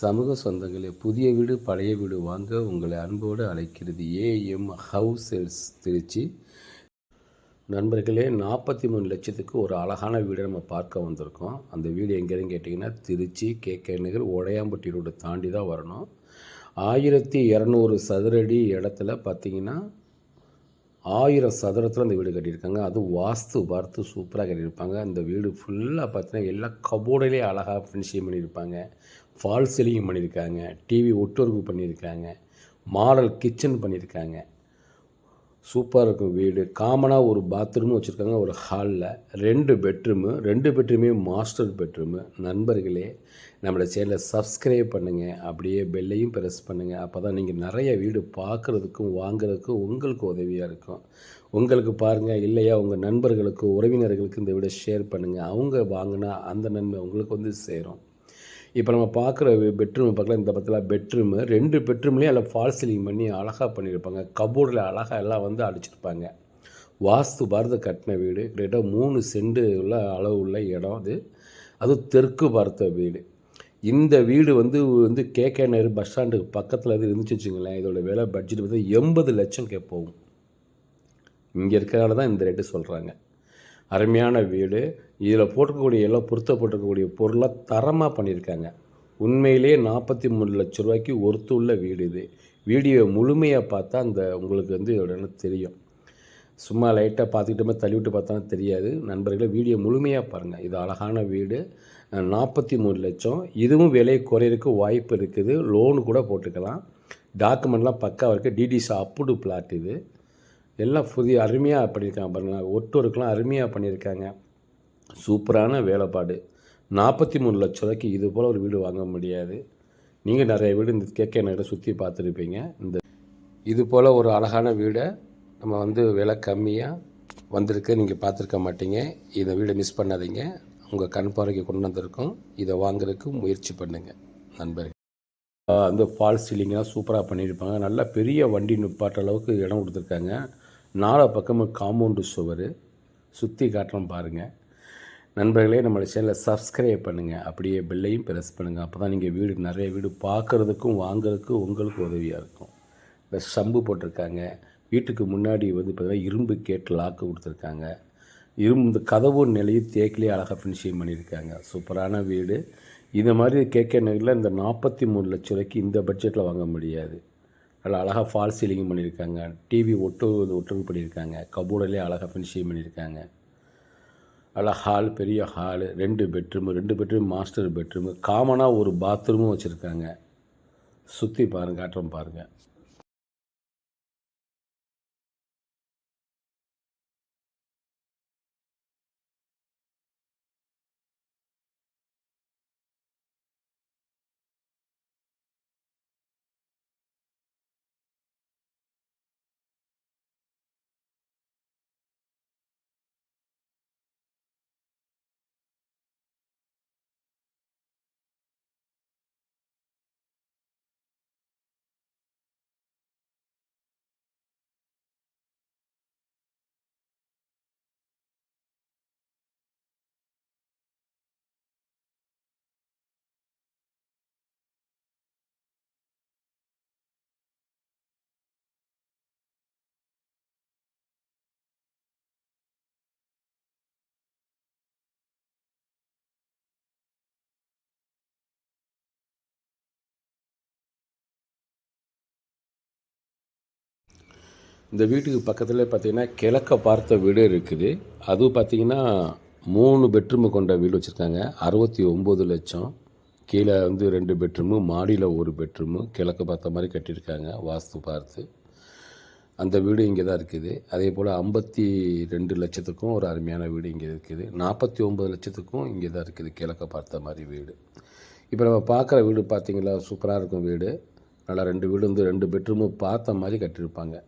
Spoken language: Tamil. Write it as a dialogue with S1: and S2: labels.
S1: சமூக சொந்தங்களே புதிய வீடு பழைய வீடு வாங்க உங்களை அன்போடு அழைக்கிறது ஏஎம் ஹவுஸ் சேல்ஸ் திருச்சி. நண்பர்களே நாற்பத்தி மூணு லட்சத்துக்கு ஒரு அழகான வீடை நம்ம பார்க்க வந்திருக்கோம். அந்த வீடு எங்கேருந்து கேட்டிங்கன்னா திருச்சி கேகே நகர் உடையாம்பட்டி ரோடு தாண்டி தான் வரணும். ஆயிரத்தி இரநூறு சதுரடி இடத்துல பார்த்தீங்கன்னா ஆயிரம் சதுரத்தில் அந்த வீடு கட்டியிருக்காங்க. அதுவும் வாஸ்து பார்த்து சூப்பராக கட்டியிருப்பாங்க. அந்த வீடு ஃபுல்லாக பார்த்தீங்கன்னா எல்லா கபோர்டிலே அழகாக ஃபினிஷிங் பண்ணியிருப்பாங்க. ஃபால் சீலிங் பண்ணியிருக்காங்க டிவி ஒட்டுறவு பண்ணியிருக்காங்க மாடல் கிச்சன் பண்ணியிருக்காங்க. சூப்பராக இருக்கும் வீடு. காமனாக ஒரு பாத்ரூமும் வச்சுருக்காங்க ஒரு ஹாலில் ரெண்டு பெட்ரூமு ரெண்டு பெட்ரூமே மாஸ்டர் பெட்ரூமு நண்பர்களே நம்மளோட சேனலை சப்ஸ்கிரைப் பண்ணுங்கள் அப்படியே பெல்லையும் ப்ரெஸ் பண்ணுங்கள் அப்போ தான் நீங்கள் நிறைய வீடு பார்க்குறதுக்கும் வாங்குறதுக்கும் உங்களுக்கு உதவியாக இருக்கும். உங்களுக்கு பாருங்கள் இல்லையா உங்கள் நண்பர்களுக்கு உறவினர்களுக்கு இந்த வீடை ஷேர் பண்ணுங்கள் அவங்க வாங்கினா அந்த நன்மை உங்களுக்கு வந்து சேரும். இப்போ நம்ம பார்க்குற பெட்ரூம் பார்க்கலாம். இந்த பக்கத்தில் பெட்ரூமு ரெண்டு பெட்ரூம்லேயும் அதில் ஃபால் சீலிங் பண்ணி அழகாக பண்ணியிருப்பாங்க. கபோர்டில் அழகாக எல்லாம் வந்து அடிச்சிருப்பாங்க. வாஸ்து பாரத கட்டின வீடு. கிட்டத்தட்ட மூணு செண்டு உள்ள அளவு உள்ள இடம் அது. அதுவும் தெற்கு பார்த்த வீடு. இந்த வீடு வந்து வந்து கேகே நேரு பஸ் ஸ்டாண்டுக்கு பக்கத்தில் இது இருந்துச்சு வச்சுங்களேன் இதோட விலை பட்ஜெட் வந்து எண்பது லட்சம் கே போகும். இங்கே இருக்கிறனால தான் இந்த ரேட்டு சொல்கிறாங்க அருமையான வீடு. இதில் போட்டிருக்கக்கூடிய எல்லாம் பொருத்தப்பட்டிருக்கக்கூடிய பொருளாக தரமாக பண்ணியிருக்காங்க உண்மையிலே நாற்பத்தி மூணு லட்ச ரூபாய்க்கு ஒருத்து உள்ள வீடு இது. வீடியோ முழுமையாக பார்த்தா அந்த உங்களுக்கு வந்து இதோட தெரியும். சும்மா லைட்டாக பார்த்துக்கிட்டோமே தள்ளிவிட்டு பார்த்தாலும் தெரியாது. நண்பர்களே வீடியோ முழுமையாக பாருங்கள் இது அழகான வீடு. நாற்பத்தி மூணு லட்சம். இதுவும் விலை குறையிறதுக்கு வாய்ப்பு இருக்குது. லோனு கூட போட்டுக்கலாம். டாக்குமெண்ட்லாம் பக்காவாக இருக்குது டிடிசி அப்புடு பிளாட் இது. எல்லாம் புதிய அருமையாக பண்ணியிருக்காங்க பாருங்கள் ஒட்டோருக்கெலாம் அருமையாக பண்ணியிருக்காங்க. சூப்பரான வேலைப்பாடு. நாற்பத்தி மூணு லட்ச ரூபாய்க்கு இது போல் ஒரு வீடு வாங்க முடியாது. நீங்கள் நிறைய வீடு இந்த கேகே நகரை சுற்றி பார்த்துருப்பீங்க. இந்த இது போல் ஒரு அழகான வீடை நம்ம வந்து விலை கம்மியாக வந்திருக்கு. நீங்கள் பார்த்துருக்க மாட்டீங்க. இந்த வீடை மிஸ் பண்ணாதீங்க. உங்கள் கண் பார்வைக்கு கொண்டு வந்திருக்கோம். இதை வாங்குறதுக்கு முயற்சி பண்ணுங்கள் நண்பர்கள். அந்த ஃபால் சீலிங்லாம் சூப்பராக பண்ணியிருப்பாங்க. நல்லா பெரிய வண்டி நிப்பாட்ட அளவுக்கு இடம் கொடுத்துருக்காங்க. நாலா பக்கமும் காம்பவுண்டு சுவர். சுற்றி காட்டுறோம் பாருங்கள் நண்பர்களே நம்மளோட சேனலை சப்ஸ்கிரைப் பண்ணுங்கள் அப்படியே பெல்லையும் ப்ரெஸ் பண்ணுங்கள் அப்போ தான் நீங்கள் வீடு நிறைய வீடு பார்க்குறதுக்கும் வாங்குறதுக்கும் உங்களுக்கு உதவியாக இருக்கும். இந்த சம்பு போட்டிருக்காங்க. வீட்டுக்கு முன்னாடி வந்து பார்த்திங்கன்னா இரும்பு கேட் லாக்கு கொடுத்துருக்காங்க. இரும்பு இந்த கதவு நிலையும் தேக்கிலே அழகாக ஃபினிஷிங் பண்ணியிருக்காங்க. சூப்பரான வீடு. இந்த மாதிரி கேட்க நகரில் இந்த நாற்பத்தி மூணு லட்ச ரூபாய்க்கு இந்த பட்ஜெட்டில் வாங்க முடியாது. நல்லா அழகாக ஃபால் சீலிங் பண்ணியிருக்காங்க. டிவி ஒட்டு ஒட்டுறது பண்ணியிருக்காங்க. கபோர்டிலே அழகாக ஃபினிஷிங் பண்ணியிருக்காங்க. நல்லா ஹால் பெரிய ஹாலு ரெண்டு பெட்ரூமு ரெண்டு பெட்ரூம் மாஸ்டர் பெட்ரூமு காமனாக ஒரு பாத்ரூமும் வச்சுருக்காங்க. சுற்றி பாருங்கள் காட்டுறோம் பாருங்கள் இந்த வீட்டுக்கு பக்கத்தில் பார்த்தீங்கன்னா கிழக்க பார்த்த வீடு இருக்குது. அதுவும் பார்த்தீங்கன்னா மூணு பெட்ரூமு கொண்ட வீடு வச்சுருக்காங்க. அறுபத்தி ஒம்பது லட்சம். கீழே வந்து ரெண்டு பெட்ரூமு மாடியில் ஒரு பெட்ரூமு கிழக்க பார்த்த மாதிரி கட்டியிருக்காங்க வாஸ்து பார்த்து. அந்த வீடு இங்கே தான் இருக்குது. அதே போல் ஐம்பத்தி ரெண்டு லட்சத்துக்கும் ஒரு அருமையான வீடு இங்கே இருக்குது. நாற்பத்தி ஒம்பது லட்சத்துக்கும் இங்கே தான் இருக்குது கிழக்க பார்த்த மாதிரி வீடு. இப்போ நம்ம பார்க்குற வீடு பார்த்திங்களா சூப்பராக இருக்கும் வீடு. நல்லா ரெண்டு வீடு வந்து ரெண்டு பெட்ரூமு பார்த்த மாதிரி கட்டியிருப்பாங்க.